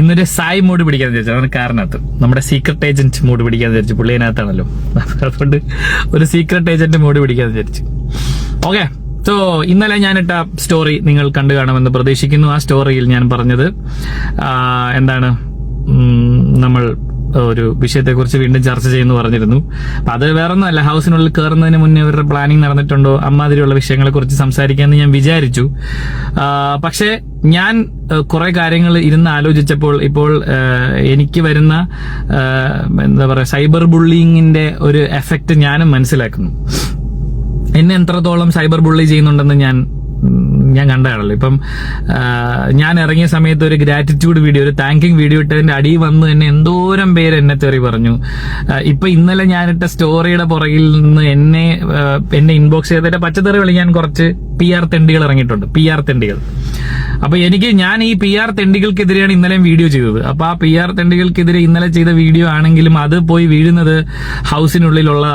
ഇന്നൊരു സായ് മൂഡ് പിടിക്കാൻ വിചാരിച്ചു. അതാണ് കാരണത്ത്. നമ്മുടെ സീക്രട്ട് ഏജന്റ് മൂഡ് പിടിക്കാൻ വിചാരിച്ചു. പുള്ളിനകത്താണല്ലോ അതുകൊണ്ട് ഒരു സീക്രട്ട് ഏജന്റ് മൂഡ് പിടിക്കാൻ വിചാരിച്ചു. ഓക്കെ സോ ഇന്നലെ ഞാനിട്ട സ്റ്റോറി നിങ്ങൾ കണ്ടു കാണുമെന്ന് പ്രതീക്ഷിക്കുന്നു. ആ സ്റ്റോറിയിൽ ഞാൻ പറഞ്ഞത് എന്താണ് നമ്മൾ ഒരു വിഷയത്തെക്കുറിച്ച് വീണ്ടും ചർച്ച ചെയ്യുന്നു പറഞ്ഞിരുന്നു. അപ്പൊ അത് വേറെ ഹൗസിനുള്ളിൽ കയറുന്നതിന് മുന്നേ അവരുടെ പ്ലാനിങ് നടന്നിട്ടുണ്ടോ? അമ്മാതിരിയുള്ള വിഷയങ്ങളെ കുറിച്ച് സംസാരിക്കാമെന്ന് ഞാൻ വിചാരിച്ചു. പക്ഷെ ഞാൻ കുറെ കാര്യങ്ങൾ ഇരുന്ന് ആലോചിച്ചപ്പോൾ ഇപ്പോൾ എനിക്ക് വരുന്ന എന്താ പറയുക സൈബർ ബുള്ളിങ്ങിന്റെ ഒരു എഫക്റ്റ് ഞാനും മനസ്സിലാക്കുന്നു. എന്നെ എത്രത്തോളം സൈബർ ബുള്ളി ചെയ്യുന്നുണ്ടെന്ന് ഞാൻ ഞാൻ കണ്ടതാണല്ലോ ഇപ്പം ഞാൻ ഇറങ്ങിയ സമയത്ത് ഒരു ഗ്രാറ്റിറ്റ്യൂഡ് വീഡിയോ ഒരു താങ്കിങ് വീഡിയോ ഇട്ടതിന്റെ അടി വന്ന് തന്നെ എന്തോരം പേര് എന്നെ തെറി പറഞ്ഞു. ഇപ്പൊ ഇന്നലെ ഞാനിട്ട സ്റ്റോറിയുടെ പുറകിൽ നിന്ന് എന്നെ എന്നെ ഇൻബോക്സ് ചെയ്തിട്ട് പച്ചത്തെറി വിളിക്കാൻ കുറച്ച് പി ആർ തെണ്ടികൾ ഇറങ്ങിയിട്ടുണ്ട്. പി ആർ തെണ്ടികൾ. അപ്പൊ എനിക്ക് ഞാൻ ഈ പി ആർ തെണ്ടികൾക്കെതിരെയാണ് ഇന്നലെ വീഡിയോ ചെയ്തത്. അപ്പൊ ആ പി ആർ തെണ്ടികൾക്കെതിരെ ഇന്നലെ ചെയ്ത വീഡിയോ ആണെങ്കിലും അത് പോയി വീഴുന്നത് ഹൗസിനുള്ളിലുള്ള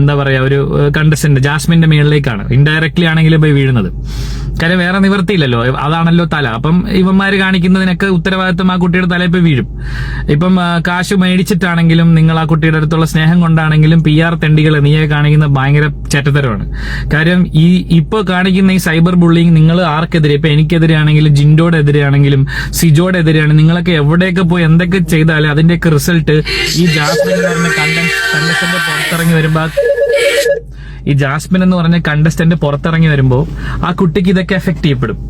എന്താ പറയാ ഒരു കണ്ടസ്റ്റന്റ് ജാസ്മിന്റെ മേളിലേക്കാണ്. ഇൻഡയറക്ട്ലി ആണെങ്കിലും പോയി വീഴുന്നത്. കാര്യം വേറെ നിവർത്തിയില്ലല്ലോ. അതാണല്ലോ തല. അപ്പം ഇവന്മാര് കാണിക്കുന്നതിനൊക്കെ ഉത്തരവാദിത്വം ആ കുട്ടിയുടെ തലയിൽ പോയി വീഴും. ഇപ്പം കാശ് മേടിച്ചിട്ടാണെങ്കിലും നിങ്ങൾ ആ കുട്ടിയുടെ അടുത്തുള്ള സ്നേഹം കൊണ്ടാണെങ്കിലും പി ആർ തെണ്ടികൾ നീയെ കാണിക്കുന്ന ഭയങ്കര ചേറ്റത്തരമാണ്. കാര്യം ഈ ഇപ്പൊ കാണിക്കുന്ന ഈ സൈബർ ബുള്ളിങ് നിങ്ങൾ ആർക്കെതിരെ? ഇപ്പൊ എനിക്കെതിരെയാണെങ്കിലും ആണെങ്കിലും ജിൻഡോയുടെ എതിരെ ആണെങ്കിലും സിജോയുടെ എതിരെയാണ് നിങ്ങളൊക്കെ എവിടെയൊക്കെ പോയി എന്തൊക്കെ ചെയ്താലും അതിന്റെയൊക്കെ റിസൾട്ട് ഈ ജാസ്മിൻ കണ്ടസ്റ്റന്റ് പുറത്തിറങ്ങി വരുമ്പോൾ ഈ ജാസ്മിൻ എന്ന് പറഞ്ഞ കണ്ടസ്റ്റന്റ് പുറത്തിറങ്ങി വരുമ്പോൾ ആ കുട്ടിക്ക് ഇതൊക്കെ എഫക്ട് ചെയ്യപ്പെടും.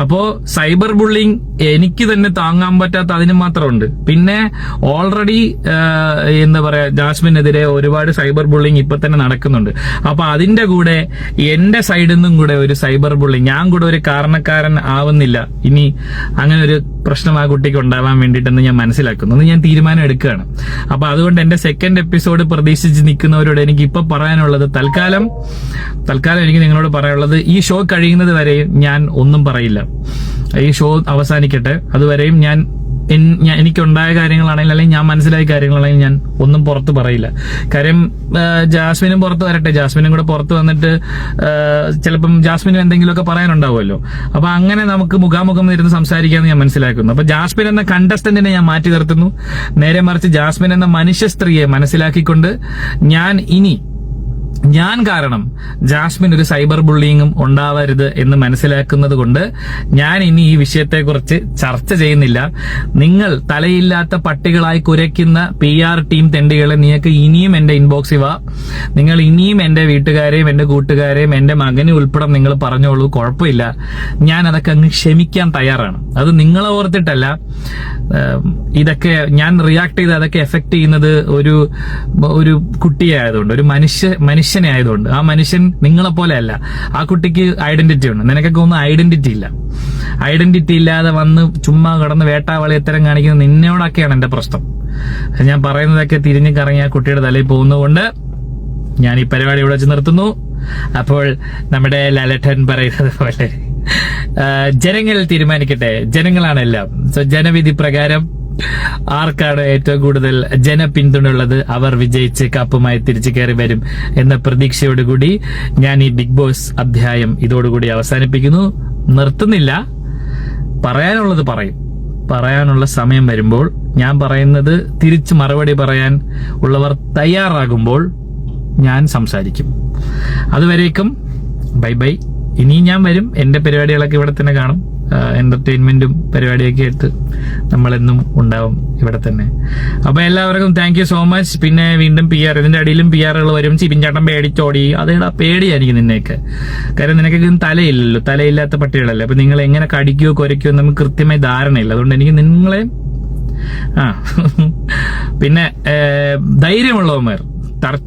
അപ്പോ സൈബർ ബുള്ളിങ് എനിക്ക് തന്നെ താങ്ങാൻ പറ്റാത്ത അതിന് മാത്രമുണ്ട്. പിന്നെ ഓൾറെഡി എന്താ പറയാ ജാസ്മിനെതിരെ ഒരുപാട് സൈബർ ബുള്ളിങ് ഇപ്പൊ തന്നെ നടക്കുന്നുണ്ട്. അപ്പൊ അതിന്റെ കൂടെ എന്റെ സൈഡിൽ നിന്നും കൂടെ ഒരു സൈബർ ബുള്ളിങ്. ഞാൻ കൂടെ ഒരു കാരണക്കാരൻ ആവുന്നില്ല. ഇനി അങ്ങനെ ഒരു പ്രശ്നം ആ കുട്ടിക്ക് ഉണ്ടാവാൻ വേണ്ടിയിട്ടെന്ന് ഞാൻ മനസ്സിലാക്കുന്നു. എന്ന് ഞാൻ തീരുമാനം എടുക്കുകയാണ്. അപ്പൊ അതുകൊണ്ട് എന്റെ സെക്കൻഡ് എപ്പിസോഡ് പ്രതീക്ഷിച്ച് നിൽക്കുന്നവരോട് എനിക്ക് ഇപ്പൊ പറയാനുള്ളത് തൽക്കാലം തൽക്കാലം എനിക്ക് നിങ്ങളോട് പറയാനുള്ളത് ഈ ഷോ കഴിയുന്നത് വരെയും ഞാൻ ഒന്നും പറയില്ല. ഈ ഷോ അവസാനിക്കട്ടെ. അതുവരെയും ഞാൻ എനിക്കുണ്ടായ കാര്യങ്ങളാണെങ്കിൽ അല്ലെങ്കിൽ ഞാൻ മനസ്സിലായ കാര്യങ്ങളാണെങ്കിൽ ഞാൻ ഒന്നും പുറത്ത് പറയില്ല. കാര്യം ജാസ്മിനും പുറത്ത് വരട്ടെ. ജാസ്മിനും കൂടെ പുറത്ത് വന്നിട്ട് ചിലപ്പം ജാസ്മിനും എന്തെങ്കിലുമൊക്കെ പറയാനുണ്ടാവുമല്ലോ. അപ്പൊ അങ്ങനെ നമുക്ക് മുഖാമുഖം ഇരുന്ന് സംസാരിക്കാമെന്ന് ഞാൻ മനസ്സിലാക്കുന്നു. അപ്പൊ ജാസ്മിൻ എന്ന കണ്ടസ്റ്റന്റിനെ ഞാൻ മാറ്റി നിർത്തുന്നു. നേരെ മറിച്ച് ജാസ്മിൻ എന്ന മനുഷ്യ സ്ത്രീയെ മനസ്സിലാക്കിക്കൊണ്ട് ഞാൻ ഇനി ഞാൻ കാരണം ജാസ്മിൻ ഒരു സൈബർ ബുള്ളിങ്ങും ഉണ്ടാവരുത് എന്ന് മനസ്സിലാക്കുന്നത് കൊണ്ട് ഞാൻ ഇനി ഈ വിഷയത്തെക്കുറിച്ച് ചർച്ച ചെയ്യുന്നില്ല. നിങ്ങൾ തലയില്ലാത്ത പട്ടികളായി കുരയ്ക്കുന്ന പി ആർ ടീം തെണ്ടികളെ നിങ്ങൾക്ക് ഇനിയും എന്റെ ഇൻബോക്സിൽ വാ. നിങ്ങൾ ഇനിയും എന്റെ വീട്ടുകാരെയും എന്റെ കൂട്ടുകാരെയും എന്റെ മകനെ ഉൾപ്പെടെ നിങ്ങൾ പറഞ്ഞോളൂ കുഴപ്പമില്ല. ഞാൻ അതൊക്കെ അങ്ങ് ക്ഷമിക്കാൻ തയ്യാറാണ്. അത് നിങ്ങളെ ഓർത്തിട്ടല്ല. ഇതൊക്കെ ഞാൻ റിയാക്ട് ചെയ്ത് അതൊക്കെ എഫക്ട് ചെയ്യുന്നത് ഒരു ഒരു കുട്ടിയായതുകൊണ്ട് ഒരു മനുഷ്യ മനുഷ്യ മനുഷ്യനെ ആയതുകൊണ്ട്. ആ മനുഷ്യൻ നിങ്ങളെ പോലെ അല്ല. ആ കുട്ടിക്ക് ഐഡന്റിറ്റി ഉണ്ട്. നിനക്കൊക്കെ ഒന്നും ഐഡന്റിറ്റി ഇല്ല. ഐഡന്റിറ്റി ഇല്ലാതെ വന്ന് ചുമ്മാ കടന്ന് വേട്ടാവളി ഇത്തരം കാണിക്കുന്ന നിന്നോടൊക്കെയാണ് എന്റെ പ്രശ്നം. ഞാൻ പറയുന്നതൊക്കെ തിരിഞ്ഞു കറങ്ങി ആ കുട്ടിയുടെ തലയിൽ പോകുന്നതുകൊണ്ട് ഞാൻ ഈ പരിപാടി ഇവിടെ വെച്ച് നിർത്തുന്നു. അപ്പോൾ നമ്മുടെ ലലഠൻ പറയുന്നത് പോലെ ജനങ്ങൾ തീരുമാനിക്കട്ടെ. ജനങ്ങളാണ് എല്ലാം. സോ ജനവിധി പ്രകാരം ആർക്കാണ് ഏറ്റവും കൂടുതൽ ജനപിന്തുണയുള്ളത്? അവർ വിജയിച്ച് കപ്പുമായി തിരിച്ചു കയറി വരും എന്ന പ്രതീക്ഷയോടുകൂടി ഞാൻ ഈ ബിഗ് ബോസ് അധ്യായം ഇതോടുകൂടി അവസാനിപ്പിക്കുന്നു. നിർത്തുന്നില്ല. പറയാനുള്ളത് പറയും. പറയാനുള്ള സമയം വരുമ്പോൾ ഞാൻ പറയുന്നത് തിരിച്ച് മറുപടി പറയാൻ ഉള്ളവർ തയ്യാറാകുമ്പോൾ ഞാൻ സംസാരിക്കും. അതുവരേക്കും ബൈ ബൈ. ഇനിയും ഞാൻ വരും. എന്റെ പരിപാടികളൊക്കെ ഇവിടെ തന്നെ കാണും. എന്റർടൈൻമെന്റും പരിപാടിയൊക്കെ എടുത്ത് നമ്മളെന്നും ഉണ്ടാവും ഇവിടെ തന്നെ. അപ്പോൾ എല്ലാവർക്കും താങ്ക് യു സോ മച്ച് പിന്നെ വീണ്ടും പി ആർ ഇതിന്റെ അടിയിലും പി ആറുകൾ വരും. ചിപ്പിൻചാട്ടം പേടിച്ചോടി. അതേടാ പേടിയായിരിക്കും നിന്നെയൊക്കെ. കാര്യം നിനക്കൊക്കെ തലയില്ലല്ലോ. തലയില്ലാത്ത പട്ടികളല്ലേ. അപ്പം നിങ്ങൾ എങ്ങനെ കടിക്കുകയോ കുരയ്ക്കുകയോ നമുക്ക് കൃത്യമായി ധാരണയില്ല. അതുകൊണ്ട് എനിക്ക് നിങ്ങളെ ആ പിന്നെ ധൈര്യമുള്ളവന്മാർ.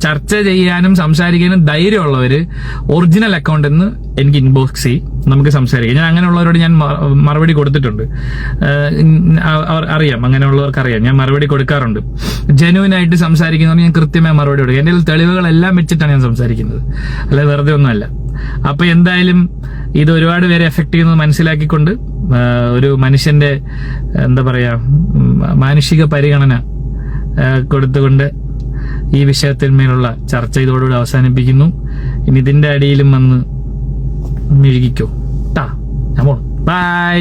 ചർച്ച ചെയ്യാനും സംസാരിക്കാനും ധൈര്യമുള്ളവര് ഒറിജിനൽ അക്കൗണ്ട് എന്ന് എനിക്ക് ഇൻബോക്സ് ചെയ്യും. നമുക്ക് സംസാരിക്കാം. ഞാൻ അങ്ങനെയുള്ളവരോട് ഞാൻ മറുപടി കൊടുത്തിട്ടുണ്ട്. അറിയാം. അങ്ങനെയുള്ളവർക്ക് അറിയാം. ഞാൻ മറുപടി കൊടുക്കാറുണ്ട്. ജെനുവിൻ ആയിട്ട് സംസാരിക്കുന്നവർ ഞാൻ കൃത്യമായി മറുപടി കൊടുക്കും. എന്റെ തെളിവുകളെല്ലാം വെച്ചിട്ടാണ് ഞാൻ സംസാരിക്കുന്നത്. അല്ലാതെ വെറുതെ ഒന്നുമല്ല. അപ്പൊ എന്തായാലും ഇത് ഒരുപാട് പേരെ എഫക്ട് ചെയ്യുന്നത് മനസ്സിലാക്കിക്കൊണ്ട് ഒരു മനുഷ്യന്റെ എന്താ പറയാ മാനുഷിക പരിഗണന കൊടുത്തുകൊണ്ട് ഈ വിഷയത്തിന്മേലുള്ള ചർച്ച ഇതോടുകൂടി അവസാനിപ്പിക്കുന്നു. ഇനി ഇതിന്റെ അടിയിലും വന്ന് മെഴുകിക്കോ ട്ടാ ഞാൻ പോണു ബൈ